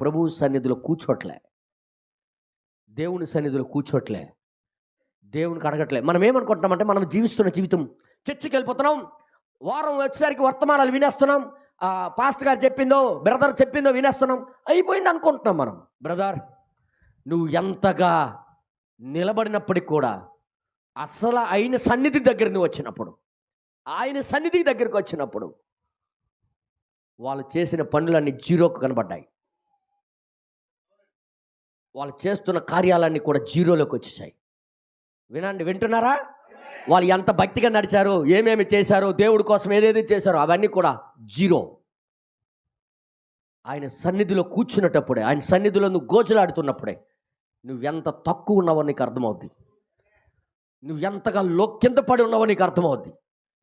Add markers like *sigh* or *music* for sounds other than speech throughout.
ప్రభు సన్నిధిలో కూర్చోట్లే. దేవుని సన్నిధిలో కూర్చోట్లే. దేవునికి అడగట్లే. మనం ఏమనుకుంటున్నామంటే మనం జీవిస్తున్న జీవితం. చర్చికి వెళ్ళిపోతున్నాం. వారం వచ్చేసరికి వర్తమానాలు వినేస్తున్నాం. ఆ, పాస్టర్ గారు చెప్పిందో బ్రదర్ చెప్పిందో వినేస్తున్నాం. అయిపోయింది అనుకుంటున్నాం మనం. బ్రదర్ నువ్వు ఎంతగా నిలబడినప్పటికి కూడా అసలు ఆయన సన్నిధి దగ్గర నువ్వు వచ్చినప్పుడు ఆయన సన్నిధి దగ్గరికి వచ్చినప్పుడు వాళ్ళు చేసిన పనులన్నీ జీరోకు కనబడ్డాయి. వాళ్ళు చేస్తున్న కార్యాలన్నీ కూడా జీరోలోకి వచ్చేసాయి. వినండి వింటున్నారా? వాళ్ళు ఎంత భక్తిగా నడిచారు ఏమేమి చేశారో దేవుడి కోసం ఏదేది చేశారో అవన్నీ కూడా జీరో. ఆయన సన్నిధిలో కూర్చున్నటప్పుడే ఆయన సన్నిధిలో నువ్వు గోజులాడుతున్నప్పుడే నువ్వెంత తక్కువ ఉన్నావో నీకు అర్థమవుద్ది. నువ్వెంతగా లో కింద పడి ఉన్నావో నీకు అర్థమవుద్ది.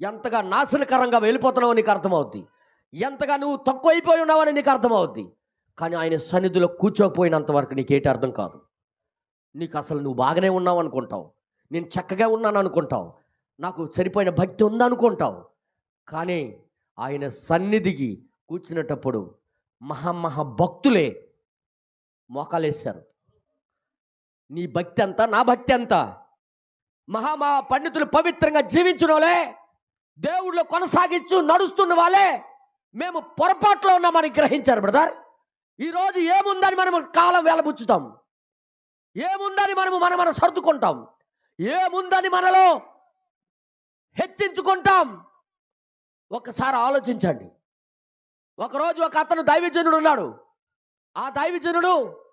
ఎంతగా నాశనకరంగా వెళ్ళిపోతున్నావో నీకు అర్థమవుద్ది. ఎంతగా నువ్వు తక్కువ అయిపోయి ఉన్నావని నీకు అర్థమవుద్ది. కానీ ఆయన సన్నిధిలో కూర్చోకపోయినంత వరకు నీకేటి అర్థం కాదు. నీకు అసలు నువ్వు బాగానే ఉన్నావు అనుకుంటావు. నేను చక్కగా ఉన్నాను అనుకుంటావు. నాకు సరిపోయిన భక్తి ఉందనుకుంటావు కానీ ఆయన సన్నిధికి కూర్చునేటప్పుడు మహామహా భక్తులే మోకాలేశారు. నీ భక్తి అంతా నా భక్తి అంతా. మహామహా పండితులు పవిత్రంగా జీవించునోలే దేవుళ్ళు కొనసాగించు నడుస్తున్న వాళ్ళే. మేము పొరపాట్లో ఉన్నామని గ్రహించారు బ్రదర్. ఈరోజు ఏముందని మనం కాలం వెలబుచ్చుతాం. ఏముందని మనము మన మన సర్దుకుంటాం. ఏముందని మనలో హెచ్చించుకుంటాం. ఒకసారి ఆలోచించండి. ఒకరోజు ఒక అతను దైవజనుడు ఉన్నాడు. ఆ దైవజనుడు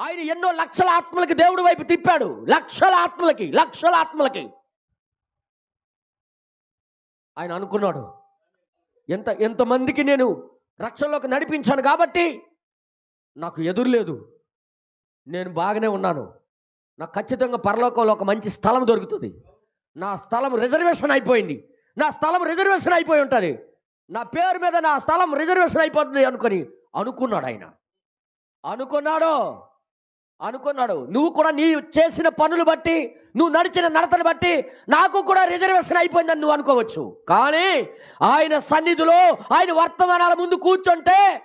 ఆయన ఎన్నో లక్షల ఆత్మలకి దేవుడి వైపు తిప్పాడు. లక్షల ఆత్మలకి లక్షల ఆత్మలకి. ఆయన అనుకున్నాడు ఎంత ఎంతమందికి నేను రక్షణలోకి నడిపించాను కాబట్టి నాకు ఎదురు లేదు. నేను బాగానే ఉన్నాను. నాకు ఖచ్చితంగా పరలోకంలో ఒక మంచి స్థలం దొరుకుతుంది. నా స్థలం రిజర్వేషన్ అయిపోయింది. నా స్థలం రిజర్వేషన్ అయిపోయి ఉంటుంది. నా పేరు మీద నా స్థలం రిజర్వేషన్ అయిపోతుంది అనుకొని అనుకున్నాడు ఆయన. అనుకున్నాడు. అనుకున్నాడు. నువ్వు కూడా నీ చేసిన పనులు బట్టి నువ్వు నడిచిన నడతను బట్టి నాకు కూడా రిజర్వేషన్ అయిపోయిందని నువ్వు అనుకోవచ్చు. కానీ ఆయన సన్నిధిలో ఆయన వర్తమానాల ముందు కూర్చుంటే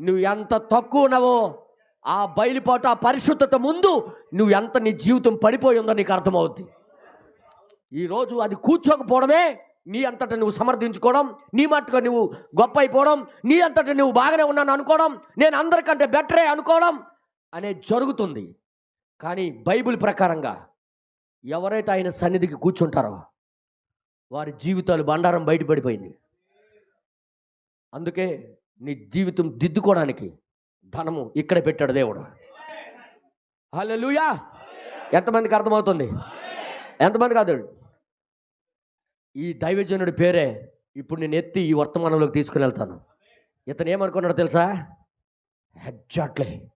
నువ్వు ఎంత తక్కువ ఉన్నావో ఆ బయలుపాటు ఆ పరిశుద్ధత ముందు నువ్వు ఎంత నీ జీవితం పడిపోయి ఉందో నీకు అర్థమవుద్ది. ఈరోజు అది కూర్చోకపోవడమే నీ అంతటా నువ్వు సమర్థించుకోవడం నీ మట్టుగా నువ్వు గొప్ప అయిపోవడం నీ అంతటా నువ్వు బాగానే ఉన్నాను అనుకోవడం నేను అందరికంటే బెటరే అనుకోవడం అనేది జరుగుతుంది. కానీ బైబిల్ ప్రకారంగా ఎవరైతే ఆయన సన్నిధికి కూర్చుంటారో వారి జీవితాలు బండారం బయటపడిపోయింది. అందుకే నీ జీవితం దిద్దుకోవడానికి ధనము ఇక్కడే పెట్టాడు దేవుడు. హల్లెలూయా. ఎంతమందికి అర్థమవుతుంది? ఎంతమంది కాదు? ఈ దైవజనుడి పేరే ఇప్పుడు నేను ఎత్తి ఈ వర్తమానంలోకి తీసుకుని వెళ్తాను. ఇతను ఏమనుకున్నాడు తెలుసా? ఎగ్జాక్ట్లీ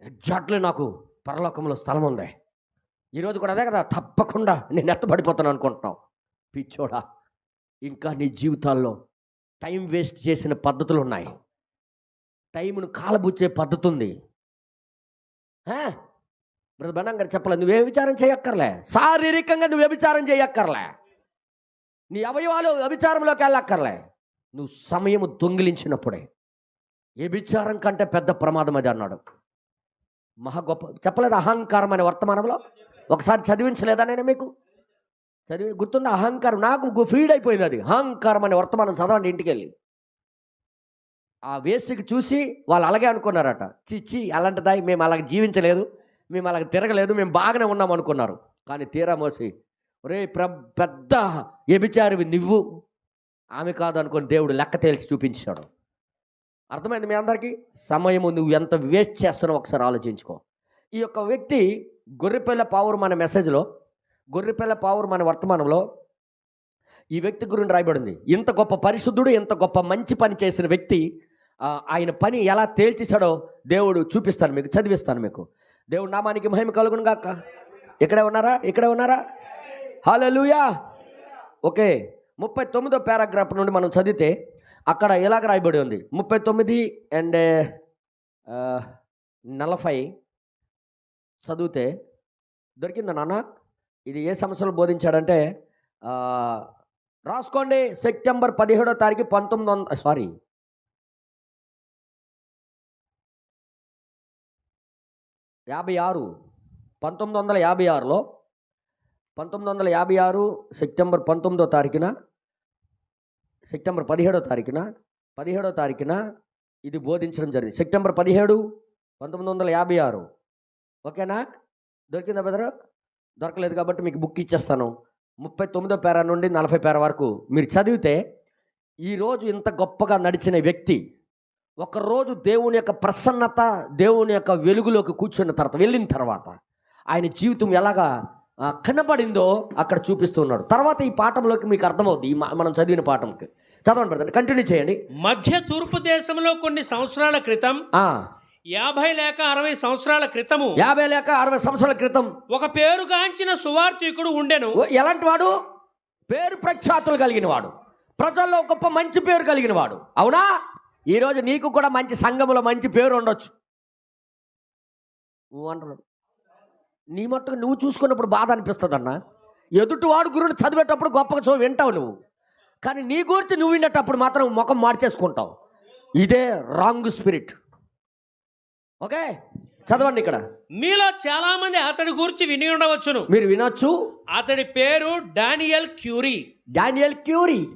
ఎగ్జాక్ట్లీ నాకు పరలోకంలో స్థలం ఉంది. ఈరోజు కూడా అదే కదా తప్పకుండా నేను ఎత్తబడిపోతాను అనుకుంటున్నావు. పిచ్చోడా ఇంకా నీ జీవితాల్లో టైం వేస్ట్ చేసిన పద్ధతులు ఉన్నాయి టైంను కాలబుచ్చే పద్ధతి ఉంది బ్రదర్ బనం గారు చెప్పలే నువ్వే విచారం చేయక్కర్లే. శారీరకంగా నువ్వు వ్యభిచారం చేయక్కర్లే. నీ అవయవాలు వ్యభిచారంలోకి వెళ్ళక్కర్లే. నువ్వు సమయము దొంగిలించినప్పుడే. వ్యభిచారం కంటే పెద్ద ప్రమాదం అది అన్నాడు. మహా గొప్ప చెప్పలేదు అహంకారం అనే వర్తమానంలో? ఒకసారి చదివించలేదా నేను మీకు? చదివి గుర్తుంది? అహంకారం. నాకు ఫ్రీడ్ అయిపోయింది అది. అహంకారం అనే వర్తమానం చదవండి ఇంటికి వెళ్ళి ఆ వేసుకి చూసి వాళ్ళు అలాగే అనుకున్నారట. చిచ్చి అలాంటిదాయి మేము అలాగ జీవించలేదు. మేము అలాగ తిరగలేదు. మేము బాగానే ఉన్నాం అనుకున్నారు. కానీ తీరా మోసి ఒరే ప్ర పెద్ద ఎబిచారివి నువ్వు. ఆమె కాదు అనుకుని దేవుడు లెక్క తేల్చి చూపించాడు. అర్థమైంది మీ అందరికీ? సమయము నువ్వు ఎంత వేస్ట్ చేస్తున్నావు ఒకసారి ఆలోచించుకో. ఈ యొక్క వ్యక్తి గొర్రెపిల్ల పావురు మన మెసేజ్లో గొర్రెపిల్ల పావురు మన వర్తమానంలో ఈ వ్యక్తి గురించి రాయబడింది. ఇంత గొప్ప పరిశుద్ధుడు ఇంత గొప్ప మంచి పని చేసిన వ్యక్తి ఆయన పని ఎలా తేల్చేశాడో దేవుడు చూపిస్తాను మీకు చదివిస్తాను మీకు. దేవుడు నామానికి మహిమ కలుగును గాక. ఇక్కడే ఉన్నారా? ఇక్కడే ఉన్నారా? Hallelujah okay. ముప్పై తొమ్మిదో పారాగ్రాఫ్ నుండి మనం చదివితే అక్కడ ఇలాగ రాయబడి ఉంది? ముప్పై తొమ్మిది అండ్ నలభై చదివితే దొరికిందా నాన్న? ఇది ఏ సమస్యలు బోధించాడంటే రాసుకోండి సెప్టెంబర్ పదిహేడో తారీఖు పంతొమ్మిది వంద సారీ. యాభై ఆరు పంతొమ్మిది వందల యాభై ఆరులో పంతొమ్మిది వందల యాభై ఆరు సెప్టెంబర్ పంతొమ్మిదో తారీఖున సెప్టెంబర్ పదిహేడో తారీఖున పదిహేడో తారీఖున ఇది బోధించడం జరిగింది. సెప్టెంబర్ పదిహేడు పంతొమ్మిది వందల యాభై ఆరు. ఓకేనా? దొరికిందా బెదరు దొరకలేదు కాబట్టి మీకు బుక్ ఇచ్చేస్తాను. ముప్పై తొమ్మిదో పేర నుండి నలభై పేర వరకు మీరు చదివితే ఈరోజు ఇంత గొప్పగా నడిచిన వ్యక్తి ఒకరోజు దేవుని యొక్క ప్రసన్నత దేవుని యొక్క వెలుగులోకి కూర్చున్న తర్వాత వెళ్ళిన తర్వాత ఆయన జీవితం ఎలాగా కనబడిందో అక్కడ చూపిస్తున్నాడు తర్వాత ఈ పాఠంలోకి మీకు అర్థమవుద్ది మనం చదివిన పాఠంకి. చదవండి కంటిన్యూ చేయండి. మధ్య తూర్పు దేశంలో కొన్ని సంవత్సరాల క్రితం యాభై లేక అరవై సంవత్సరాల క్రితము యాభై లేక అరవై సంవత్సరాల క్రితం ఒక పేరుగాంచిన సువార్థికుడు ఉండెను. ఎలాంటి వాడు? పేరు ప్రఖ్యాతులు కలిగిన వాడు ప్రజల్లో గొప్ప మంచి పేరు కలిగిన వాడు అవునా? ఈరోజు నీకు కూడా మంచి సంఘములో మంచి పేరు ఉండొచ్చు. అంటున్నాడు నీ మట్టుకు నువ్వు చూసుకున్నప్పుడు బాధ అనిపిస్తుంది అన్న. ఎదుటివాడు గురుని చదివేటప్పుడు గొప్పగా చూ వింటావు నువ్వు. కానీ నీ గురించి నువ్వు వినేటప్పుడు మాత్రం ముఖం మార్చేసుకుంటావు. ఇదే రాంగ్ స్పిరిట్. ఓకే? చదవండి ఇక్కడ. మీలో చాలా మంది అతడి గురించి విని ఉండవచ్చును. మీరు వినొచ్చు. అతడి పేరు డానియల్ క్యూరీ. Daniel Curie.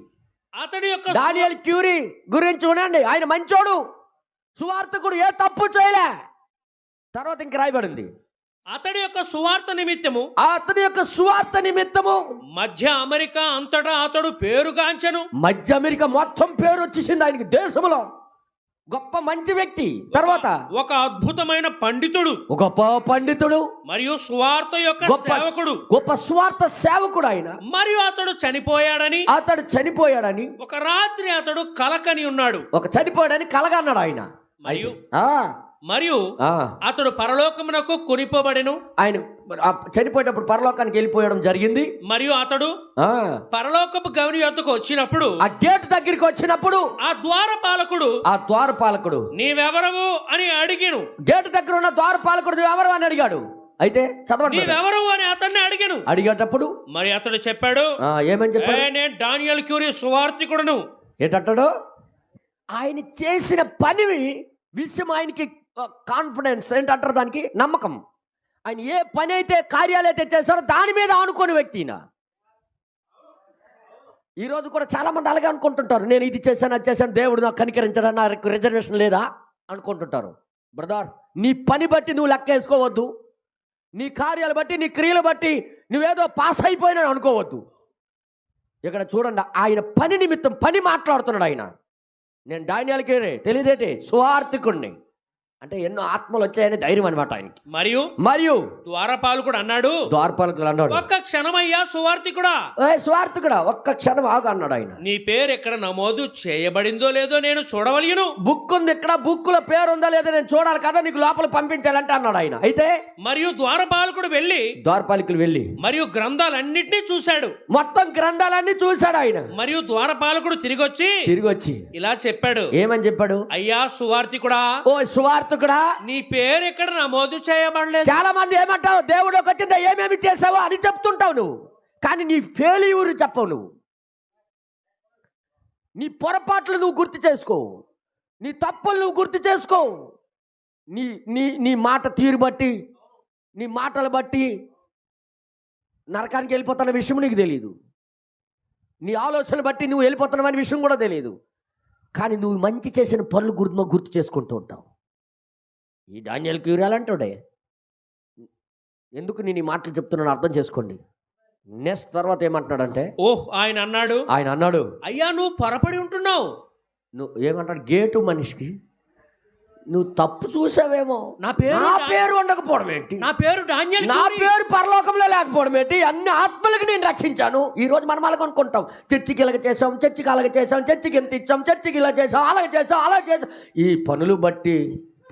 అతడి యొక్క డానియల్ క్యూరీ గురించి చూడండి ఆయన మంచోడు. సువార్తకుడు ఏ తప్పు చేయలే. తర్వాత ఇంక రాయబడింది. అతడి యొక్క సువార్త నిమిత్తము ఆ అతని యొక్క సువార్త నిమిత్తము మధ్య అమెరికా అంతటా అతడు పేరుగాంచెను. మధ్య అమెరికా మొత్తం పేరు వచ్చేసింది ఆయనకి దేశంలో. గొప్ప మంచి వ్యక్తి. తర్వాత ఒక అద్భుతమైన పండితుడు. ఒక గొప్ప పండితుడు. మరియు సువార్త యొక్క సేవకుడు. గొప్ప స్వార్థ సేవకుడు ఆయన. మరియు అతడు చనిపోయాడని. అతడు చనిపోయాడని. ఒక రాత్రి అతడు కలకని ఉన్నాడు. ఒక చనిపోయాడని కలగన్నాడు ఆయన. మరియు మరియు అతడు పరలోకమునకు కొనిపోబడెను. ఆయన చనిపోయేటప్పుడు పరలోకానికి వెళ్ళిపోయడం జరిగింది. మరియు అతడు పరలోకపు గవిని యొద్దకు వచ్చినప్పుడు ఆ గేట్ దగ్గరికి వచ్చినప్పుడు ఆ ద్వారపాలకుడు ఆ ద్వారపాలకుడు నీవెవరవు? అని అడిగిను. గేట్ దగ్గర ఉన్న ద్వారపాలకుడు "నువ్వు ఎవరు అని అడిగాడు. అయితే చదవండి. నీవెవరవు? అని అతన్ని అడిగాను. అడిగేటప్పుడు మరి అతడు చెప్పాడు ఏమని చెప్పాడు? "ఏ, నేను డానియల్ క్యూరీ సువార్థికుడును. ఏంటంటాడు? ఆయన చేసిన పని విషయం ఆయనకి కాన్ఫిడెన్స్ ఏంటంటారు దానికి? నమ్మకం. ఆయన ఏ పని అయితే కార్యాలు అయితే చేశారో దాని మీద అనుకోని వ్యక్తి ఈరోజు కూడా చాలా మంది అలాగే అనుకుంటుంటారు. నేను ఇది చేశాను అది చేశాను దేవుడు నాకు కనికరించడా నాకు రిజర్వేషన్ లేదా అనుకుంటుంటారు. బ్రదర్ నీ పని బట్టి నువ్వు లెక్క వేసుకోవద్దు. నీ కార్యాలు బట్టి నీ క్రియలు బట్టి నువ్వేదో పాస్ అయిపోయినా అనుకోవద్దు. ఇక్కడ చూడండి ఆయన పని నిమిత్తం పని మాట్లాడుతున్నాడు ఆయన. నేను డానియాలకి తెలియదేటి? సువార్థికుడిని అంటే ఎన్నో ఆత్మలు వచ్చాయని ధైర్యం అనమాట ఆయనకి. మరియు మరియు ద్వారపాలకుడు అన్నాడు. ద్వారపాలకులు అన్నాడు ఒక్క క్షణమయ్యా సువార్థికుడా? స్వార్థకుడా? ఒక్క క్షణం ఆగు అన్నాడు ఆయన. నీ పేరు ఎక్కడ నమోదు చేయబడిందో లేదో నేను చూడవలయను. బుక్ ఉంది ఇక్కడ బుక్లో పేరు ఉందా లేదా నేను చూడాలి కదా నీకు లోపల పంపించాలంటే అన్నాడు ఆయన. అయితే మరియు ద్వారపాలకుడు వెళ్ళి ద్వారపాలకులు వెళ్ళి మరియు గ్రంథాలన్నింటినీ చూశాడు. మొత్తం గ్రంథాలన్నీ చూశాడు ఆయన. మరియు ద్వారపాలకుడు తిరిగి వచ్చి తిరిగి వచ్చి ఇలా చెప్పాడు. ఏమని చెప్పాడు? అయ్యా సువార్థికుడా. ఓ సువార్థకుడా నీ పేరు ఎక్కడ నమోదు చేయబడలేదు. చాలా మంది ఏమంటావు దేవుడికి వచ్చిందా ఏమేమి చేసావో అని చెప్తుంటావు నువ్వు. కానీ నీ ఫెయిల్యూర్ చెప్పవు నువ్వు. నీ పొరపాట్లు నువ్వు గుర్తు చేసుకో. నీ తప్పులు నువ్వు గుర్తు చేసుకో. నీ నీ నీ మాట తీరు బట్టి నీ మాటలు బట్టి నరకానికి వెళ్ళిపోతున్న విషయం నీకు తెలియదు నీ ఆలోచనలు బట్టి నువ్వు వెళ్ళిపోతున్నావనే విషయం కూడా తెలియదు కానీ నువ్వు మంచి చేసిన పనులు గుర్తు గుర్తు చేసుకుంటూ ఉంటావు. ఈ డానియల్ క్యూరాలంటాడే ఎందుకు నేను ఈ మాటలు చెప్తున్నాను అర్థం చేసుకోండి. నెక్స్ట్ తర్వాత ఏమంటున్నాడంటే ఓహ్ ఆయన అన్నాడు? ఆయన అన్నాడు. అయ్యా నువ్వు పొరపడి ఉంటున్నావు. నువ్వు ఏమంటాడు? గేటు మనిషికి నువ్వు తప్పు చూసావేమో. నా పేరు నా పేరు ఉండకపోవడం ఏంటి? నా పేరు డానియల్ నా. పేరు పరలోకంలో లేకపోవడం ఏంటి? అన్ని ఆత్మలకు నేను రక్షించాను. ఈ రోజు మనం అలాగ అనుకుంటాం. చర్చికి ఇలాగ చేసాం చర్చికి అలాగ చేసాం చర్చికి ఎంత ఇచ్చాం చర్చికి ఇలా చేసాం అలాగ చేసాం అలా చేసాం ఈ పనులు బట్టి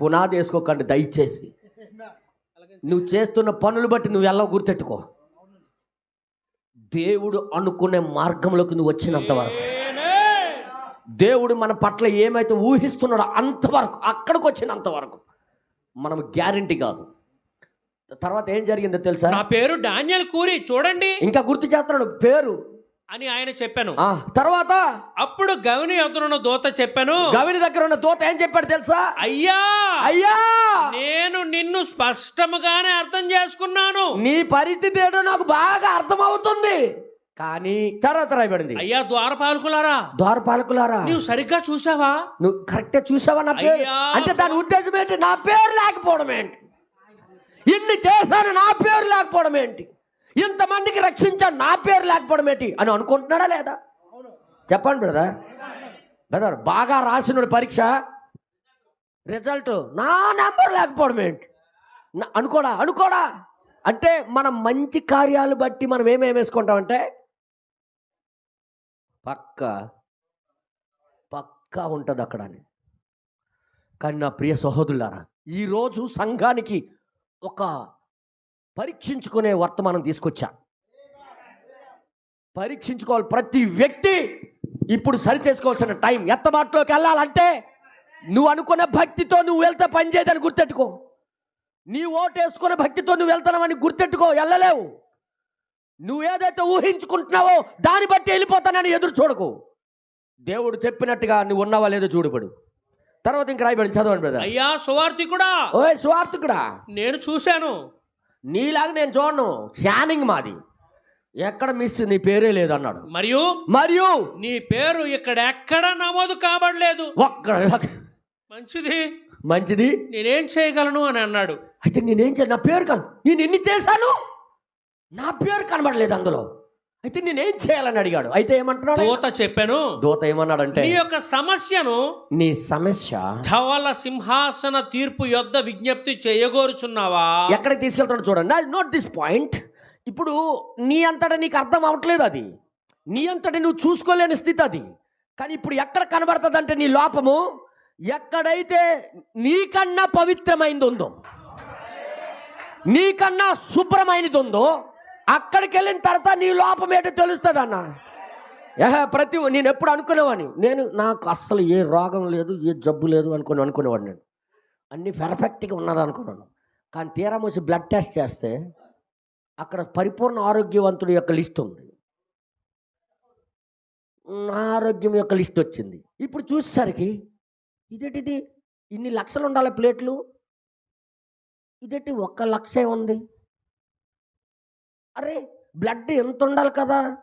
పునాది వేసుకోకండి దయచేసి. నువ్వు చేస్తున్న పనులు బట్టి నువ్వు ఎలా గుర్తెట్టుకో. దేవుడు అనుకునే మార్గంలోకి నువ్వు వచ్చినంత వరకు. దేవుడు మన పట్ల ఏమైతే ఊహిస్తున్నాడో అంతవరకు అక్కడికి వచ్చినంత వరకు. మనం గ్యారంటీ కాదు. తర్వాత ఏం జరిగిందో తెలుసా? నా పేరు డానియల్ కూరి చూడండి. ఇంకా గుర్తు చేస్తున్నాడు పేరు అని ఆయన చెప్పాను. ఆ తర్వాత? అప్పుడు గవిని ఎదురున్న దూత చెప్పాను. గవిని దగ్గర ఉన్న దూత ఏం చెప్పాడు తెలుసా? అయ్యా! అయ్యా! నేను నిన్ను స్పష్టముగానే అర్థం చేసుకున్నాను. నీ పరిస్థితి ఏంటో నాకు బాగా అర్థమవుతుంది. కానీ తర్వాత రాయబడింది. అయ్యా ద్వారపాలకులారా? ద్వారపాలకులారా? నీవు సరిగ్గా చూసావా? నువ్వు కరెక్ట్ చూసావా నా పేరు? అంటే దాని ఉద్దేశం ఏంటి? నా పేరు లేకపోవడం ఏంటి? ఇన్ని చేశాను నా పేరు లేకపోవడం ఏంటి? ఇంతమందికి రక్షించాను నా పేరు లేకపోవడం ఏంటి అని అనుకుంటున్నాడా లేదా? చెప్పండి బ్రదర్. బ్రదర్ బాగా రాసిన పరీక్ష రిజల్ట్ నా నెంబర్ లేకపోవడం ఏంటి? నా- అనుకోడా అనుకోడా? అంటే మనం మంచి కార్యాలు బట్టి మనం ఏమేమి వేసుకుంటామంటే పక్క పక్కా ఉంటుంది అక్కడ అని. కానీ నా ప్రియ సహోదరులారా ఈరోజు సంఘానికి ఒక పరీక్షించుకునే వర్తమానం తీసుకొచ్చా. పరీక్షించుకోవాలి ప్రతి వ్యక్తి ఇప్పుడు సరి చేసుకోవాల్సిన టైం. ఎత్తబాటులోకి వెళ్ళాలంటే నువ్వు అనుకున్న భక్తితో నువ్వు వెళ్తే పని చేయదని గుర్తెట్టుకో. నీ ఓటు వేసుకునే భక్తితో నువ్వు వెళ్తానని గుర్తెట్టుకో. వెళ్ళలేవు. నువ్వు ఏదైతే ఊహించుకుంటున్నావో దాన్ని బట్టి వెళ్ళిపోతానని ఎదురు చూడకు. దేవుడు చెప్పినట్టుగా నువ్వు ఉన్నావా లేదో చూడబడు తర్వాత ఇంక రాయబడి చదవండి బ్రదర్. అయ్యా సువార్తికుడా ఓయ్ స్వార్థకుడా. నేను చూశాను. నీలాగా నేను చూడను. శానింగ్ మాది. ఎక్కడ మిస్ నీ పేరే లేదు అన్నాడు మరియు మరియు నీ పేరు ఇక్కడ ఎక్కడ నమోదు కాబడలేదు. ఒక్క మంచిది. మంచిది. నేనేం చేయగలను అని అన్నాడు. అయితే నేనేం చేయాలి నా పేరు కను నేను ఎన్ని చేశాను? నా పేరు కనబడలేదు అందులో. అయితే నేనేం చేయాలని అడిగాడు? అయితే ఏమంటున్నాడు? దూత చెప్పాను దూత ఏమన్నాడంటే నీ యొక్క సమస్యను నీ సమస్య ధవల సింహాసన తీర్పు యొద్ద విజ్ఞప్తి చేయగోరుచున్నావా? ఎక్కడికి తీసుకెళ్తాడో చూడండి. నోట్ దిస్ పాయింట్ ఇప్పుడు నీ అంతటా నీకు అర్థం అవ్వట్లేదు అది. నీ అంతటా నువ్వు చూసుకోలేని స్థితి అది. కానీ ఇప్పుడు ఎక్కడ కనబడుతుంది అంటే నీ లోపము? ఎక్కడైతే నీకన్నా పవిత్రమైనది ఉందో నీకన్నా శుభ్రమైనది ఉందో అక్కడికి వెళ్ళిన తర్వాత నీ లోపం ఏంటో తెలుస్తుంది అన్న ఏహ ప్రతి నేను ఎప్పుడు అనుకునేవాడిని. నేను నాకు అస్సలు ఏ రోగం లేదు ఏ జబ్బు లేదు అనుకుని అనుకునేవాడిని నేను. అన్ని పెర్ఫెక్ట్గా ఉన్నది అనుకున్నాను. కానీ తీరం వచ్చి బ్లడ్ టెస్ట్ చేస్తే అక్కడ పరిపూర్ణ ఆరోగ్యవంతుడి యొక్క లిస్ట్ ఉంది. నా ఆరోగ్యం యొక్క లిస్ట్ వచ్చింది. ఇప్పుడు చూసేసరికి ఇదేటిది? ఇన్ని లక్షలు ఉండాలి ప్లేట్లు? ఇదేటి ఒక్క లక్షే ఉంది? అరే బ్లడ్ ఎంత ఉండాలి కదా?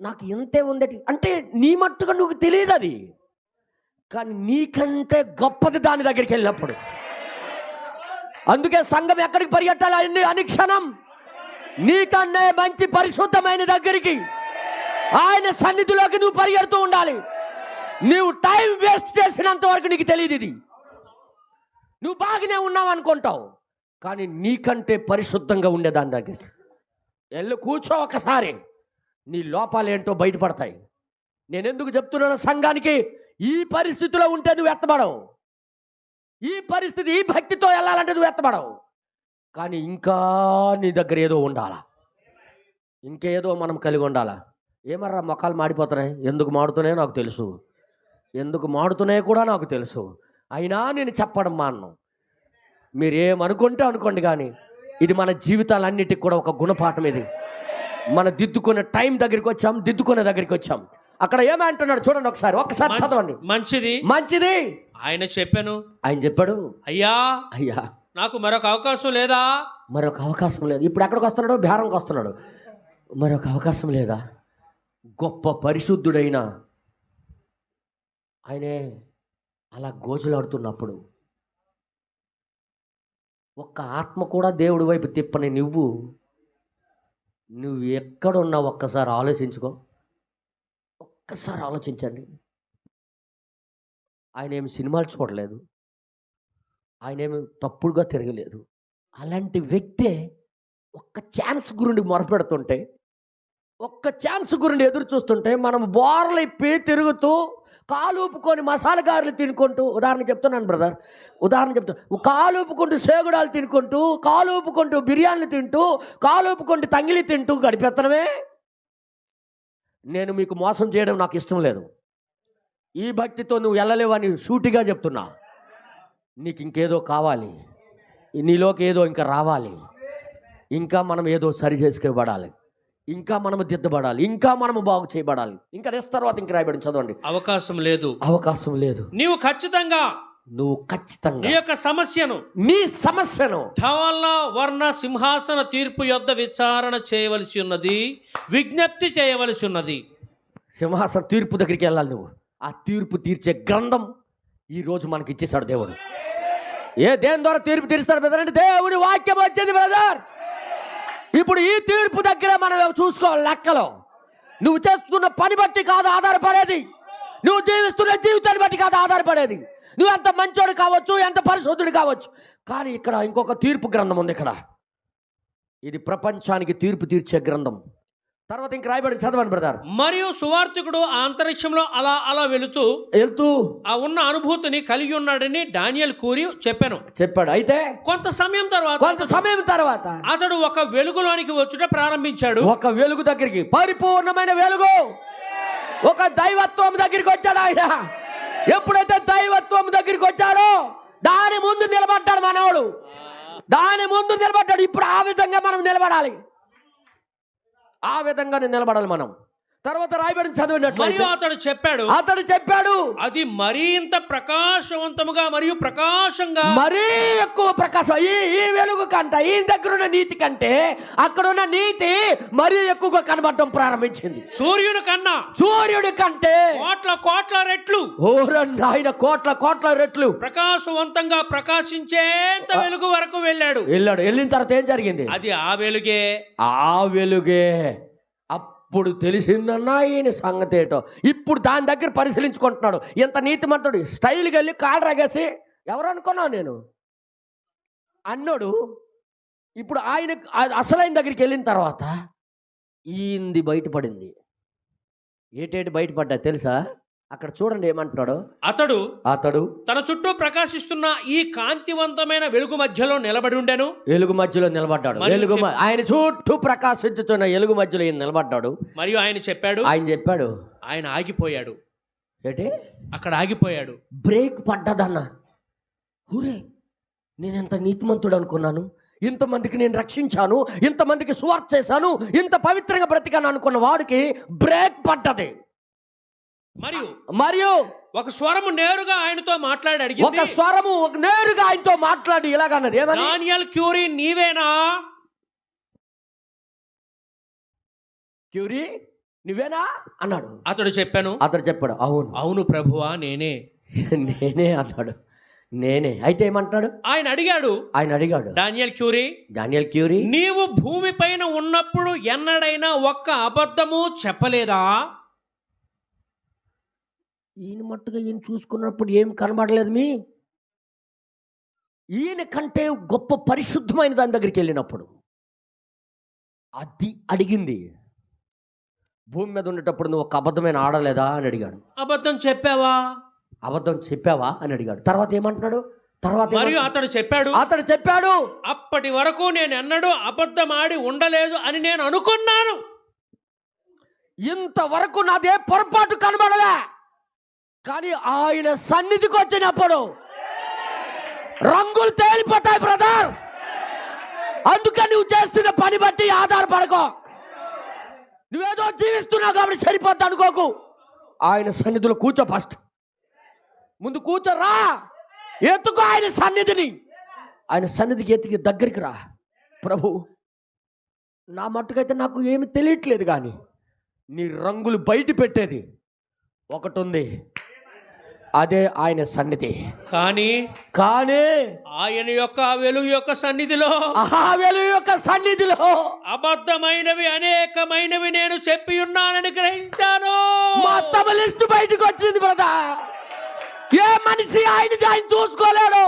నాకు ఇంతే ఉందటి అంటే నీ మట్టుగా నువ్వు తెలియదు అది. కానీ నీకంటే గొప్పది దాని దగ్గరికి వెళ్ళినప్పుడు. అందుకే సంఘం ఎక్కడికి పరిగెట్టాలి? అన్ని అనుక్షణం నీకన్నే మంచి పరిశుద్ధమైన దగ్గరికి ఆయన సన్నిధిలోకి నువ్వు పరిగెడుతూ ఉండాలి. నువ్వు టైం వేస్ట్ చేసినంత వరకు నీకు తెలియదు ఇది. నువ్వు బాగానే ఉన్నావు అనుకుంటావు కానీ నీకంటే పరిశుద్ధంగా ఉండే దాని దగ్గరికి. వెళ్ళి కూర్చో ఒకసారి. నీ లోపాలేంటో బయటపడతాయి. నేను ఎందుకు చెప్తున్నాను సంఘానికి ఈ పరిస్థితిలో ఉంటే నువ్వు ఎత్తబడవు. ఈ పరిస్థితి ఈ భక్తితో వెళ్ళాలంటే నువ్వు ఎత్తబడవు. కానీ ఇంకా నీ దగ్గర ఏదో ఉండాలా? ఇంకేదో మనం కలిగి ఉండాలా? ఏమర్రా మొక్కలు మాడిపోతున్నాయి? ఎందుకు మాడుతున్నాయో నాకు తెలుసు. ఎందుకు మాడుతున్నాయో కూడా నాకు తెలుసు. అయినా నేను చెప్పడం మాను మీరు ఏమనుకుంటే అనుకోండి కానీ ఇది మన జీవితాలన్నిటికి కూడా ఒక గుణపాఠం ఇది. మన దిద్దుకునే టైం దగ్గరికి వచ్చాం దిద్దుకునే దగ్గరికి వచ్చాం. అక్కడ ఏమంటున్నాడు చూడండి ఒకసారి ఒక్కసారి మంచి- చదవండి. మంచిది. మంచిది. ఆయన చెప్పాను. ఆయన చెప్పాడు. అయ్యా అయ్యా. నాకు మరొక అవకాశం లేదా? మరొక అవకాశం లేదు. ఇప్పుడు ఎక్కడికి వస్తున్నాడు? బేరంకి వస్తున్నాడు. మరొక అవకాశం లేదా? గొప్ప పరిశుద్ధుడైన ఆయనే అలా గోజులాడుతున్నప్పుడు ఒక్క ఆత్మ కూడా దేవుడి వైపు తిప్పని నువ్వు నువ్వు ఎక్కడున్నా ఒక్కసారి ఆలోచించుకో. ఒక్కసారి ఆలోచించండి. ఆయన ఏమి సినిమాలు చూడలేదు. ఆయన ఏమి తప్పుడుగా తిరగలేదు. అలాంటి వ్యక్తే ఒక్క ఛాన్స్ గురించి మొరపెడుతుంటే ఒక్క ఛాన్స్ గురించి ఎదురు చూస్తుంటే మనం బోర్లైపోయి తిరుగుతూ కాలు ఊపుకొని తినుకుంటూ ఉదాహరణ చెప్తున్నాను బ్రదర్ ఉదాహరణ చెప్తాను కాలు ఊపుకుంటూ సేగుడాలు తినుకుంటూ కాలుపుకుంటూ బిర్యానీలు తింటూ కాలుపుకుంటూ తంగిలి తింటూ గడిపెత్తనమే నేను మీకు మోసం చేయడం నాకు ఇష్టం లేదు. ఈ భక్తితో నువ్వు వెళ్ళలేవని సూటిగా చెప్తున్నా. నీకు ఇంకేదో కావాలి. నీలోకి ఏదో ఇంకా రావాలి. ఇంకా మనం ఏదో సరి చేసుకోబడాలి ఇంకా మనము దిద్దబడాలి ఇంకా మనము బాగు చేయబడాలి. ఇంకా నెక్స్ట్ తర్వాత ఇంకా రాయబడి చదవండి. అవకాశం లేదు. అవకాశం లేదు. నీవు ఖచ్చితంగా నువ్వు ఖచ్చితంగా యొక్క సమస్యను నీ సమస్యను ధవల వర్ణ సింహాసన తీర్పు యొద్ద విచారణ చేయవలసి ఉన్నది విజ్ఞప్తి చేయవలసి ఉన్నది. సింహాసన తీర్పు దగ్గరికి వెళ్ళాలి నువ్వు. ఆ తీర్పు తీర్చే గ్రంథం ఈ రోజు మనకి ఇచ్చేశాడు దేవుడు. ఏ దేని ద్వారా తీర్పు తీరుస్తాడు బ్రదర్ అంటే దేవుడి వాక్యం వచ్చింది బ్రదర్. ఇప్పుడు ఈ తీర్పు దగ్గర మనం చూసుకోవాలి? లెక్కలో. నువ్వు చేస్తున్న పని బట్టి కాదు ఆధారపడేది. నువ్వు జీవిస్తున్న జీవితాన్ని బట్టి కాదు ఆధారపడేది. నువ్వు ఎంత మంచోడు కావచ్చు ఎంత పరిశుద్ధుడు కావచ్చు. కానీ ఇక్కడ ఇంకొక తీర్పు గ్రంథం ఉంది ఇక్కడ. ఇది ప్రపంచానికి తీర్పు తీర్చే గ్రంథం. తర్వాత ఇంక రాయబడి చదవండి బ్రదర్. మరియు సువార్థికుడు ఆ అంతరిక్షంలో అలా అలా వెళుతూ వెళ్తూ ఆ ఉన్న అనుభూతిని కలిగి ఉన్నాడని డానియల్ కూరి చెప్పాను. చెప్పాడు. అయితే కొంత సమయం తర్వాత కొంత సమయం తర్వాత అతడు ఒక వెలుగులోనికి వచ్చుట ప్రారంభించాడు. ఒక వెలుగు దగ్గరికి పరిపూర్ణమైన వెలుగు. ఒక దైవత్వం దగ్గరికి వచ్చాడు ఆయన. ఎప్పుడైతే దైవత్వం దగ్గరికి వచ్చాడో దాని ముందు నిలబడ్డాడు మనవాడు దాని ముందు నిలబడ్డాడు. ఇప్పుడు ఆ విధంగా మనం నిలబడాలి. ఆ విధంగా నిలబడాలి మనం. తర్వాత రాయబడిన మరియు చదివినట్లయితే అతడు చెప్పాడు అతడు చెప్పాడు అది మరింత ప్రకాశవంతముగా మరియు ప్రకాశంగా మరీ ఎక్కువ ప్రకాశం. ఈ ఈ వెలుగు కంట ఈ దగ్గర ఉన్న నీతి కంటే అక్కడ ఉన్న నీతి మరీ ఎక్కువగా కనబడటం ప్రారంభించింది. సూర్యుని కన్నా సూర్యుడి కంటే కోట్ల కోట్ల రెట్లు ఆయన కోట్ల కోట్ల రెట్లు. ప్రకాశవంతంగా ప్రకాశించేంత వెలుగు వరకు వెళ్ళాడు. వెళ్ళాడు. వెళ్ళిన తర్వాత ఏం జరిగింది? అది ఆ వెలుగే. ఆ వెలుగే. అప్పుడు తెలిసిందన్నా ఈయన సంగతి ఏంటో. ఇప్పుడు దాని దగ్గర పరిశీలించుకుంటున్నాడు. ఇంత నీతిమంతుడు. స్టైల్కి వెళ్ళి కాళ్ళు రగేసి ఎవరు అనుకున్నావు నేను? అన్నాడు ఇప్పుడు ఆయన అసలైన దగ్గరికి వెళ్ళిన తర్వాత ఈంది బయటపడింది. ఏటేటి బయటపడ్డా తెలుసా? అక్కడ చూడండి ఏమంటున్నాడు? అతడు అతడు తన చుట్టూ ప్రకాశిస్తున్న ఈ కాంతివంతమైన వెలుగు మధ్యలో నిలబడి ఉండెను. ఎలుగు మధ్యలో నిలబడ్డాడు. చెప్- ఆయన చుట్టూ ప్రకాశించుతున్న ఎలుగు మధ్యలో ఈయన నిలబడ్డాడు. మరియు ఆయన చెప్పాడు ఆయన చెప్పాడు ఆయన ఆగిపోయాడు. ఏంటి? అక్కడ ఆగిపోయాడు. బ్రేక్ పడ్డదన్న. ఊరే నేను ఎంత నీతిమంతుడు అనుకున్నాను? ఇంతమందికి నేను రక్షించాను ఇంతమందికి సువార్త చేశాను ఇంత పవిత్రంగా బ్రతికాను అనుకున్న వాడికి బ్రేక్ పడ్డది. మరియు మరియు ఒక స్వరము నేరుగా ఆయనతో మాట్లాడి ఒక అడిగింది స్వరము ఒక నేరుగా ఆయనతో మాట్లాడి ఇలాగన్నది ఏమని? డానియల్ క్యూరీ నీవేనా? క్యూరీ నువ్వేనా? అన్నాడు. అతడు చెప్పాను. అతడు చెప్పాడు అవును. అవును ప్రభువా నేనే. *laughs* నేనే అన్నాడు. నేనే. అయితే ఏమంటున్నాడు? ఆయన అడిగాడు. ఆయన అడిగాడు. డానియల్ క్యూరీ డానియల్ క్యూరీ నీవు భూమి పైన ఉన్నప్పుడు ఎన్నడైనా ఒక్క అబద్ధము చెప్పలేదా? ఈయన మట్టుగా ఈయన చూసుకున్నప్పుడు ఏం కనబడలేదు మీ? ఈయన కంటే గొప్ప పరిశుద్ధమైన దాని దగ్గరికి వెళ్ళినప్పుడు. అది అడిగింది. భూమి మీద ఉండేటప్పుడు నువ్వు ఒక అబద్ధమైన ఆడలేదా అని అడిగాడు. అబద్ధం చెప్పావా? అబద్ధం చెప్పావా అని అడిగాడు. తర్వాత ఏమంటున్నాడు? తర్వాత మరియు? అతడు చెప్పాడు అతడు చెప్పాడు. అప్పటి వరకు నేను ఎన్నడూ అబద్ధం ఆడి ఉండలేదు అని నేను అనుకున్నాను. ఇంతవరకు నాదే పొరపాటు కనబడలే. కానీ ఆయన సన్నిధికి వచ్చినప్పుడు రంగులు తేలిపోతాయి బ్రదర్. అందుకని నువ్వు చేస్తున్న పని బట్టి ఆధారపడకో. నువ్వేదో జీవిస్తున్నావు కాబట్టి సరిపోద్ది అనుకోకు. ఆయన సన్నిధిలో కూర్చో ఫస్ట్ ముందు కూర్చోరా ఎత్తుకో ఆయన సన్నిధిని. ఆయన సన్నిధికి ఎత్తికి దగ్గరికి రా. ప్రభు నా మట్టుకైతే నాకు ఏమి తెలియట్లేదు కానీ నీ రంగులు బయట పెట్టేది ఒకటి ఉంది. అదే ఆయన సన్నిధి. కానీ కానీ ఆయన యొక్క వెలుగు యొక్క సన్నిధిలో ఆవేలు యొక్క సన్నిధిలో అబద్ధమైనవి అనేకమైనవి నేను చెప్పి ఉన్నానని గ్రహించాను. మొత్తం లిస్ట్ బయటకు వచ్చింది బ్రదా ఏ మనిషి ఆయనది ఆయన చూసుకోలేడు.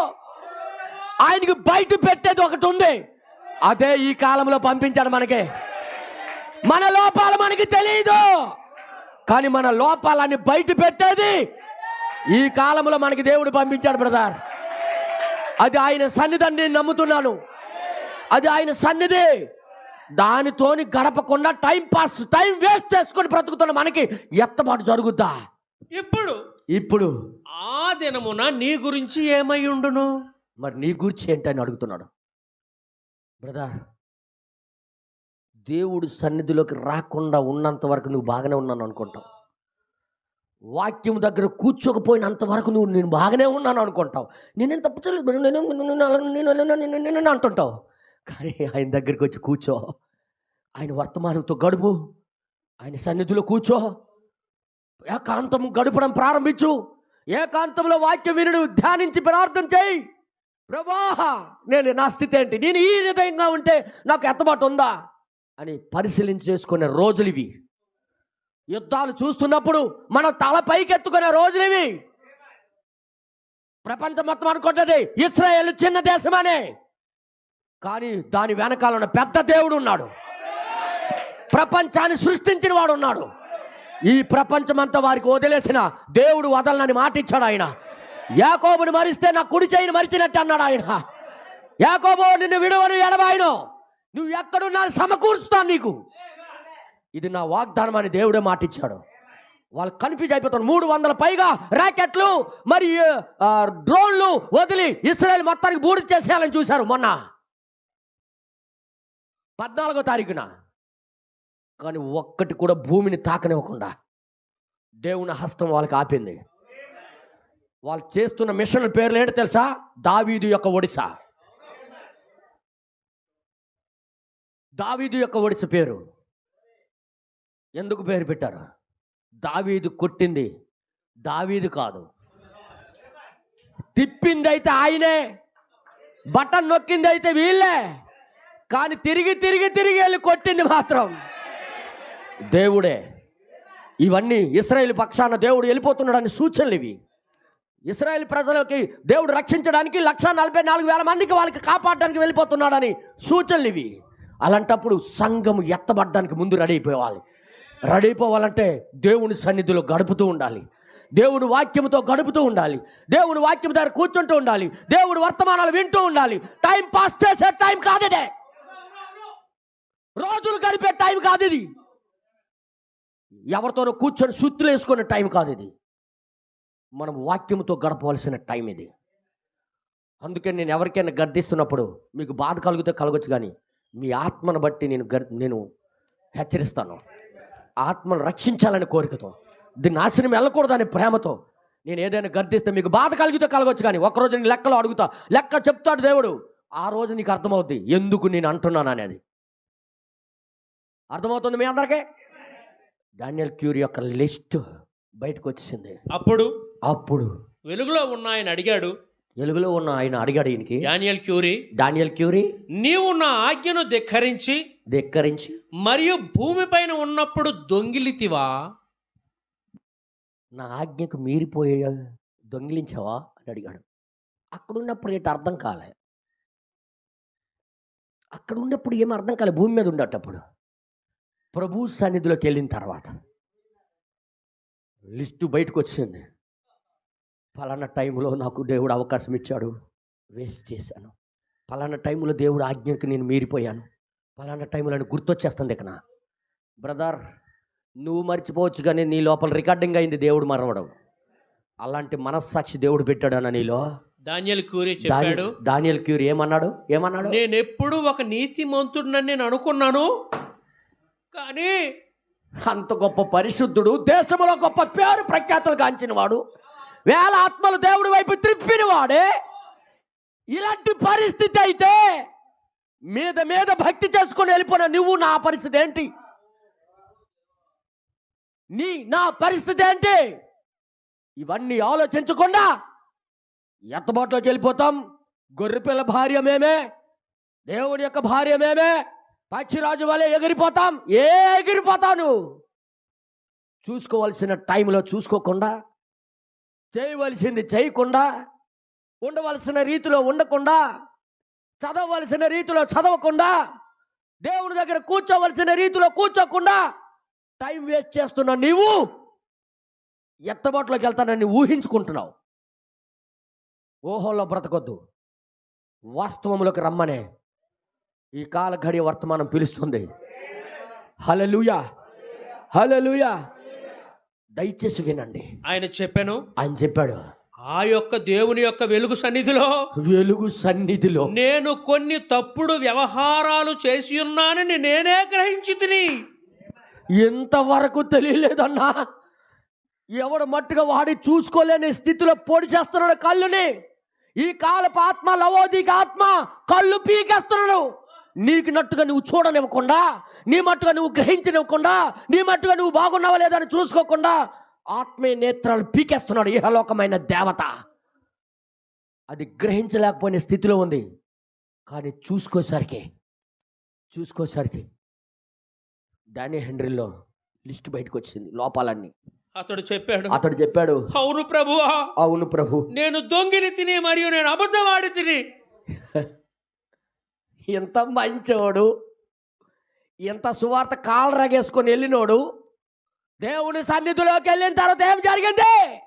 ఆయనకి బయట పెట్టేది ఒకటి ఉంది. అదే ఈ కాలంలో పంపించాడు మనకి. మన లోపాలు మనకి తెలియదు కానీ మన లోపాలని బయట పెట్టేది ఈ కాలంలో మనకి దేవుడు పంపించాడు బ్రదర్. అది ఆయన సన్నిధిని నేను నమ్ముతున్నాను. అది ఆయన సన్నిధి. దానితోని గడపకుండా టైం పాస్ టైం వేస్ట్ చేసుకొని బ్రతుకుతున్న మనకి ఎత్తబాటు జరుగుద్దా? ఇప్పుడు ఇప్పుడు. ఆ దినమున నీ గురించి ఏమై ఉండును? మరి నీ గురించి ఏంటని అడుగుతున్నాడు. బ్రదర్ దేవుడు సన్నిధిలోకి రాకుండా ఉన్నంత వరకు నువ్వు బాగానే ఉన్నాను అనుకుంటావు. వాక్యం దగ్గర కూర్చోకపోయినంత వరకు నువ్వు నేను బాగానే ఉన్నాను అనుకుంటావు. నేనేం తప్పు చేయలేదు. నేను అంటుంటావు. కానీ ఆయన దగ్గరికి వచ్చి కూర్చో. ఆయన వర్తమానంతో గడుపు. ఆయన సన్నిధిలో కూర్చో. ఏకాంతం గడపడం ప్రారంభించు. ఏకాంతంలో వాక్యం వినుడు. ధ్యానించి ప్రార్థన చేయి. ప్రభా నేను నా స్థితి ఏంటి? నేను ఈ విధంగా ఉంటే నాకు ఎత్తబాటు ఉందా? అని పరిశీలించి చేసుకునే రోజులు ఇవి. యుద్ధాలు చూస్తున్నప్పుడు మనం తల పైకెత్తుకునే రోజులేవి. ప్రపంచం మొత్తం అనుకుంటుంది ఇస్రాయేల్ చిన్న దేశమనే. కానీ దాని వెనకాల ఉన్న పెద్ద దేవుడు ఉన్నాడు. ప్రపంచాన్ని సృష్టించిన వాడు ఉన్నాడు. ఈ ప్రపంచమంతా వారికి వదిలేసిన దేవుడు వదలనని మాట ఇచ్చాడు ఆయన. యాకోబుని మరిస్తే నా కుడి చేయిని మరిచినట్టు అన్నాడు ఆయన. యాకోబో నిన్ను విడవను ఎడబాయను. నువ్వు ఎక్కడున్నా సమకూర్చుతాను నీకు. ఇది నా వాగ్దానం అని దేవుడే మాటిచ్చాడు. వాళ్ళు కన్ఫ్యూజ్ అయిపోతారు. మూడు వందల పైగా ర్యాకెట్లు మరి డ్రోన్లు వదిలి ఇస్రాయల్ మొత్తానికి బూడి చేసేయాలని చూశారు మొన్న. పద్నాలుగో తారీఖున. కానీ ఒక్కటి కూడా భూమిని తాకనివ్వకుండా దేవుని హస్తం వాళ్ళకి ఆపింది. వాళ్ళు చేస్తున్న మిషన్ పేర్లు ఏంటో తెలుసా? దావీదు యొక్క ఒడిశా దావీదు యొక్క ఒడిశ పేరు. ఎందుకు పేరు పెట్టారు? దావీదు కొట్టింది. దావీదు కాదు. తిప్పింది అయితే ఆయనే. బటన్ నొక్కింది అయితే వీళ్ళే. కానీ తిరిగి తిరిగి తిరిగి వెళ్ళి కొట్టింది మాత్రం దేవుడే. ఇవన్నీ ఇస్రాయేల్ పక్షాన దేవుడు వెళ్ళిపోతున్నాడని సూచనలు ఇవి. ఇస్రాయేల్ ప్రజలకి దేవుడు రక్షించడానికి లక్ష నలభై నాలుగు వేల మందికి వాళ్ళకి కాపాడడానికి వెళ్ళిపోతున్నాడని సూచనలు ఇవి. అలాంటప్పుడు సంఘం ఎత్తబడ్డానికి ముందు రెడీ అయిపోవాలి. రెడీ అయిపోవాలంటే దేవుని సన్నిధిలో గడుపుతూ ఉండాలి. దేవుని వాక్యంతో గడుపుతూ ఉండాలి. దేవుని వాక్యం దగ్గర కూర్చుంటూ ఉండాలి. దేవుడు వర్తమానాలు వింటూ ఉండాలి. టైం పాస్ చేసే టైం కాదు ఇదే. రోజులు గడిపే టైం కాదు ఇది. ఎవరితోనో కూర్చొని సుత్తులు వేసుకునే టైం కాదు ఇది. మనం వాక్యంతో గడపవలసిన టైం ఇది. అందుకే నేను ఎవరికైనా గర్దిస్తున్నప్పుడు మీకు బాధ కలిగితే కలగొచ్చు కానీ మీ ఆత్మను బట్టి నేను గర్ నేను హెచ్చరిస్తాను. ఆత్మను రక్షించాలనే కోరికతో దీన్ని నాశనం వెళ్ళకూడదనే ప్రేమతో నేను ఏదైనా గర్దిస్తే మీకు బాధ కలిగితే కలగొచ్చు కానీ ఒకరోజు నేను లెక్కలో అడుగుతా లెక్క చెప్తాడు దేవుడు. ఆ రోజు నీకు అర్థమవుద్ది ఎందుకు నేను అంటున్నాను అనేది. అర్థమవుతుంది మీ అందరికీ? డానియల్ క్యూరీ యొక్క లిస్ట్ బయటకు వచ్చేసింది. అప్పుడు? అప్పుడు. వెలుగులో ఉన్న ఆయన అడిగాడు. వెలుగులో ఉన్న ఆయన అడిగాడు ఈయనకి డానియల్ క్యూరీ డానియల్ క్యూరీ నీవు నా ఆజ్ఞను ధిక్కరించి ధిక్కరించి మరియు భూమిపైన ఉన్నప్పుడు దొంగిలితివా? నా ఆజ్ఞకు మీరిపోయే దొంగిలించావా? అని అడిగాడు. అక్కడ ఉన్నప్పుడు ఏంటి అర్థం కాలే. అక్కడ ఉన్నప్పుడు ఏం అర్థం కాలే? భూమి మీద ఉండేటప్పుడు. ప్రభు సన్నిధిలోకి వెళ్ళిన తర్వాత. లిస్టు బయటకు వచ్చింది. ఫలానా టైంలో నాకు దేవుడు అవకాశం ఇచ్చాడు. వేస్ట్ చేశాను. ఫలానా టైంలో దేవుడు ఆజ్ఞకి నేను మీరిపోయాను. ఫలానా టైంలో గుర్తొచ్చేస్తుంది ఇక నా. బ్రదర్ నువ్వు మర్చిపోవచ్చు కానీ నీ లోపల రికార్డింగ్ అయింది దేవుడు మరవడం. అలాంటి మనస్సాక్షి దేవుడు పెట్టాడన్న నీలో. డానియల్ క్యూరీ చెప్పాడు. దానియల్ క్యూర్ ఏమన్నాడు? ఏమన్నాడు? నేను ఎప్పుడు ఒక నీతిమంతుడినని నేను అనుకున్నాను. కానీ అంత గొప్ప పరిశుద్ధుడు దేశంలో గొప్ప పేరు ప్రఖ్యాతులు కాంచిన వాడు వేల ఆత్మలు దేవుడి వైపు త్రిప్పిన వాడే ఇలాంటి పరిస్థితి అయితే మీద మీద భక్తి చేసుకొని వెళ్ళిపోయిన నువ్వు నా పరిస్థితి ఏంటి? నీ నా పరిస్థితి ఏంటి? ఇవన్నీ ఆలోచించకుండా ఎత్తబాటులోకి వెళ్ళిపోతాం. గొర్రెపిల్ల భార్య మేమే దేవుడి యొక్క భార్య మేమే పక్షిరాజు వలె ఎగిరిపోతాం. ఏ ఎగిరిపోతాను? చూసుకోవాల్సిన టైంలో చూసుకోకుండా చేయవలసింది చేయకుండా ఉండవలసిన రీతిలో ఉండకుండా చదవలసిన రీతిలో చదవకుండా దేవుని దగ్గర కూర్చోవలసిన రీతిలో కూర్చోకుండా టైం వేస్ట్ చేస్తున్న నీవు ఎత్తబాటులోకి వెళ్తానని ఊహించుకుంటున్నావు. ఊహల్లో బ్రతకొద్దు. వాస్తవంలోకి రమ్మనే. ఈ కాలఘడి వర్తమానం పిలుస్తుంది. హలలుయా హలలుయా దయచేసి వినండి. ఆయన చెప్పాను ఆయన చెప్పాడు ఆ యొక్క దేవుని యొక్క వెలుగు సన్నిధిలో వెలుగు సన్నిధిలో నేను కొన్ని తప్పుడు వ్యవహారాలు చేసి ఉన్నానని నేనే గ్రహించి తిని. ఎంతవరకు తెలియలేదన్నా? ఎవడు మట్టుగా వాడి చూసుకోలేని స్థితిలో పొడి చేస్తున్నాడు కళ్ళుని? ఈ కాలపు ఆత్మ లవోదిక ఆత్మ కళ్ళు పీకేస్తున్నాడు. నీకు నట్టుగా నువ్వు చూడనివ్వకుండా నీ మట్టుగా నువ్వు గ్రహించనివ్వకుండా నీ మట్టుగా నువ్వు బాగున్నావా లేదా అని చూసుకోకుండా ఆత్మీయ నేత్రాలు పీకేస్తున్నాడు ఇహలోకమైన దేవత. అది గ్రహించలేకపోయిన స్థితిలో ఉంది. కానీ చూసుకోసరికి చూసుకోసరికి డానీ హెన్రీలో లిస్ట్ బయటకు వచ్చింది లోపాలన్నీ. అతడు చెప్పాడు అతడు చెప్పాడు అవును ప్రభువా అవును ప్రభు. నేను దొంగిలి తిని మరియు నేను అబద్ధమాడి తిని ఎంత మంచోడు ఎంత సువార్త కాలు రగేసుకొని వెళ్ళినోడు దేవుని సన్నిధిలోకి వెళ్ళిన తర్వాత ఏం జరిగింది?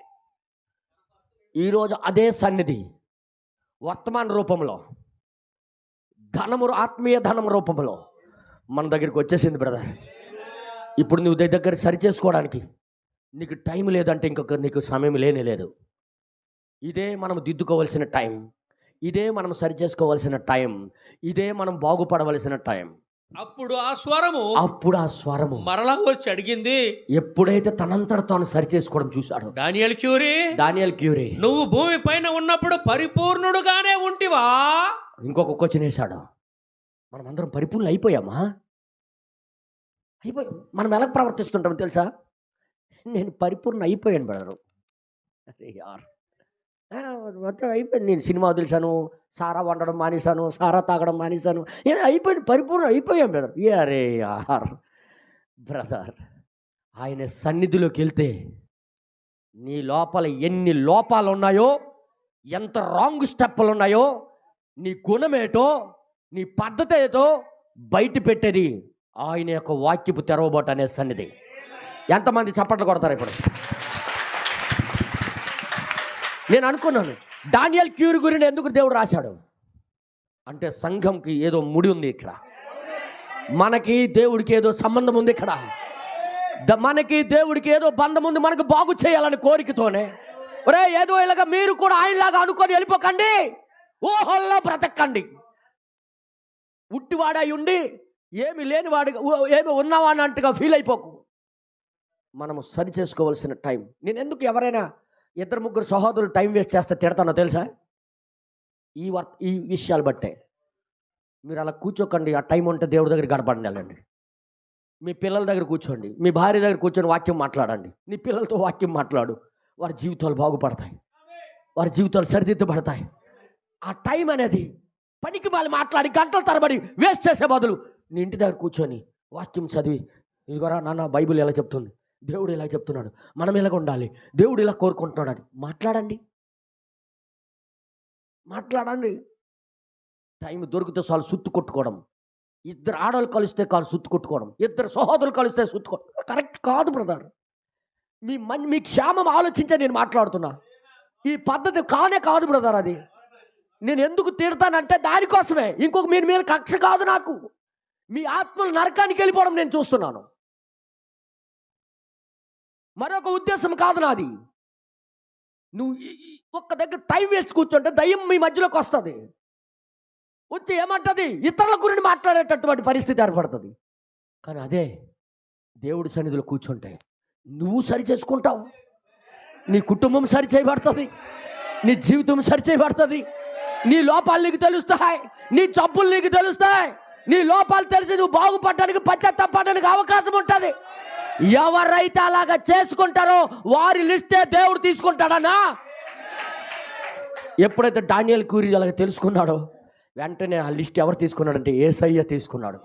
ఈరోజు అదే సన్నిధి వర్తమాన రూపంలో ధనము ఆత్మీయ ధనం రూపంలో మన దగ్గరికి వచ్చేసింది బ్రదర్. ఇప్పుడు నువ్వు దగ్గర దగ్గర సరి చేసుకోవడానికి నీకు టైం లేదంటే ఇంకొక నీకు సమయం లేనే లేదు. ఇదే మనం దిద్దుకోవాల్సిన టైం. ఇదే మనం సరి చేసుకోవాల్సిన టైం. ఇదే మనం బాగుపడవలసిన టైం. అప్పుడు ఆ స్వరము అప్పుడు ఆ స్వరము మరలా వచ్చి అడిగింది. ఎప్పుడైతే తనంతట తాను సరి చేసుకోవడం చూశాడు డానియల్ క్యూరీ డానియల్ క్యూరీ. నువ్వు భూమి పైన ఉన్నప్పుడు పరిపూర్ణుడుగానే ఉంటివా? ఇంకొక క్వశ్చన్ వేశాడు. మనం అందరం పరిపూర్ణ అయిపోయామా? అయిపోయాం మనం ఎలా ప్రవర్తిస్తుంటాం తెలుసా? నేను పరిపూర్ణ అయిపోయాను బ్రదరు. అరే యార్. మొత్తం అయిపోయింది. నేను సినిమా వదిలేశాను సారా వండడం మానేశాను సారా తాగడం మానేశాను. నేను అయిపోయింది పరిపూర్ణ అయిపోయాను బ్రదర్. ఏ అరే యార్ బ్రదర్ ఆయన సన్నిధిలోకి వెళ్తే నీ లోపల ఎన్ని లోపాలు ఉన్నాయో ఎంత రాంగ్ స్టెప్పులు ఉన్నాయో నీ గుణమేటో నీ పద్ధతి ఏదో బయట పెట్టేది ఆయన యొక్క వాక్యపు తెరవబోట అనే సన్నిధి. ఎంతమంది చప్పట్లు కొడతారు ఇప్పుడు? నేను అనుకున్నాను డానియల్ క్యూర్ గురిని ఎందుకు దేవుడు రాశాడు? అంటే సంఘంకి ఏదో ముడి ఉంది ఇక్కడ. మనకి దేవుడికి ఏదో సంబంధం ఉంది ఇక్కడ. ద- మనకి దేవుడికి ఏదో బంధం ఉంది మనకు బాగు చేయాలని కోరికతోనే. ఒరే ఏదో ఇలాగ మీరు కూడా ఆయనలాగా అనుకొని వెళ్ళిపోకండి. ఊహల్లో బ్రతకండి. ఉట్టివాడై ఉండి ఏమి లేనివాడు ఏమి ఉన్నావా అన్నట్టుగా ఫీల్ అయిపోకు. మనము సరి చేసుకోవాల్సిన టైం. నేను ఎందుకు ఎవరైనా ఇద్దరు ముగ్గురు సహోదరులు టైం వేస్ట్ చేస్తే తిడతానో తెలుసా? ఈ వర్ ఈ విషయాలు బట్టే. మీరు అలా కూర్చోకండి ఆ టైం ఉంటే దేవుడి దగ్గర గడపండి వెళ్ళండి. మీ పిల్లల దగ్గర కూర్చోండి మీ భార్య దగ్గర కూర్చొని వాక్యం మాట్లాడండి. నీ పిల్లలతో వాక్యం మాట్లాడు. వారి జీవితాలు బాగుపడతాయి. వారి జీవితాలు సరిదిద్దబడతాయి. ఆ టైం అనేది పనికి వాళ్ళు మాట్లాడి గంటల తరబడి వేస్ట్ చేసే బదులు నీ ఇంటి దగ్గర కూర్చొని వాక్యం చదివి ఇదిగోరా నాన్న బైబిల్ ఎలా చెప్తుంది? దేవుడు ఇలా చెప్తున్నాడు. మనం ఇలాగ ఉండాలి? దేవుడు ఇలా కోరుకుంటున్నాడు అని. మాట్లాడండి. మాట్లాడండి. టైం దొరికితే చాలు సుత్తు కొట్టుకోవడం. ఇద్దరు ఆడవాళ్ళు కలిస్తే కాలు సుత్తు కొట్టుకోవడం. ఇద్దరు సహోదరులు కలిస్తే సుత్తు కరెక్ట్ కాదు బ్రదర్. మీ మన్ మీ క్షేమం ఆలోచించే నేను మాట్లాడుతున్నా. ఈ పద్ధతి కానే కాదు బ్రదర్ అది. నేను ఎందుకు తిడతానంటే దానికోసమే. ఇంకొక మీ మీద కక్ష కాదు నాకు. మీ ఆత్మలు నరకానికి వెళ్ళిపోవడం నేను చూస్తున్నాను. మరొక ఉద్దేశం కాదు నాది. నువ్వు ఈ- ఒక్క దగ్గర టైం వేస్ట్ కూర్చుంటే దయ్యం మీ మధ్యలోకి వస్తుంది. వచ్చి ఏమంటది? ఇతరుల గురించి మాట్లాడేటటువంటి పరిస్థితి ఏర్పడుతుంది. కానీ అదే దేవుడి సన్నిధిలో కూర్చుంటే నువ్వు సరి చేసుకుంటావు. నీ కుటుంబం సరి చేయబడుతుంది. నీ జీవితం సరి చేయబడుతుంది. నీ లోపాలు నీకు తెలుస్తాయి. నీ జబ్బులు నీకు తెలుస్తాయి. నీ లోపాలు తెలిసి నువ్వు బాగుపడడానికి పశ్చాత్తాపడడానికి అవకాశం ఉంటుంది. ఎవరైతే అలాగా చేసుకుంటారో వారి లిస్టే దేవుడు తీసుకుంటాడనా? ఎప్పుడైతే డానియల్ కూరి అలాగ తెలుసుకున్నాడో వెంటనే ఆ లిస్ట్ ఎవరు తీసుకున్నాడంటే ఏసయ్య తీసుకున్నాడు.